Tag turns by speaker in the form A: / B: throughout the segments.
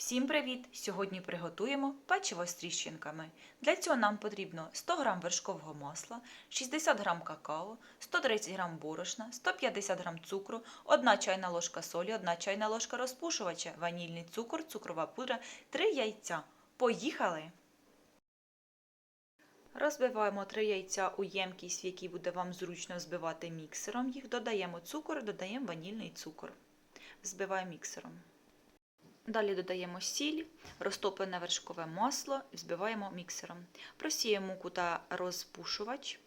A: Всім привіт! Сьогодні приготуємо печиво з тріщинками. Для цього нам потрібно 100 г вершкового масла, 60 г какао, 130 г борошна, 150 г цукру, 1 чайна ложка солі, 1 чайна ложка розпушувача, ванільний цукор, цукрова пудра, 3 яйця. Поїхали! Розбиваємо 3 яйця у ємкість, в якій буде вам зручно збивати міксером. Їх додаємо цукор, додаємо ванільний цукор. Взбиваємо міксером. Далі додаємо сіль, розтоплене вершкове масло, взбиваємо міксером. Просіємо муку та розпушувач.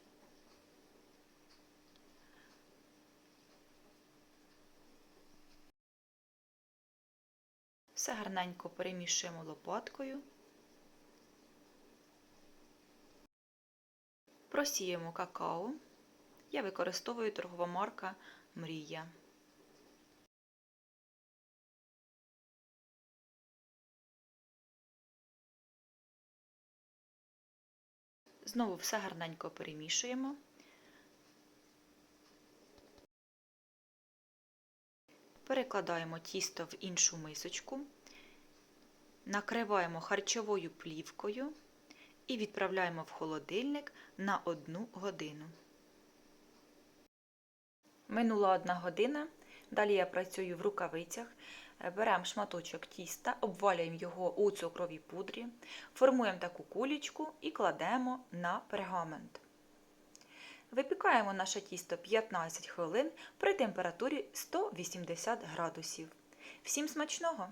A: Все гарненько перемішуємо лопаткою. Просіємо какао. Я використовую торгова марка Мрія. Знову все гарненько перемішуємо. Перекладаємо тісто в іншу мисочку, накриваємо харчовою плівкою і відправляємо в холодильник на одну годину. Минула одна година. Далі я працюю в рукавицях. Беремо шматочок тіста, обвалюємо його у цукровій пудрі, формуємо таку кулічку і кладемо на пергамент. Випікаємо наше тісто 15 хвилин при температурі 180 градусів. Всім смачного!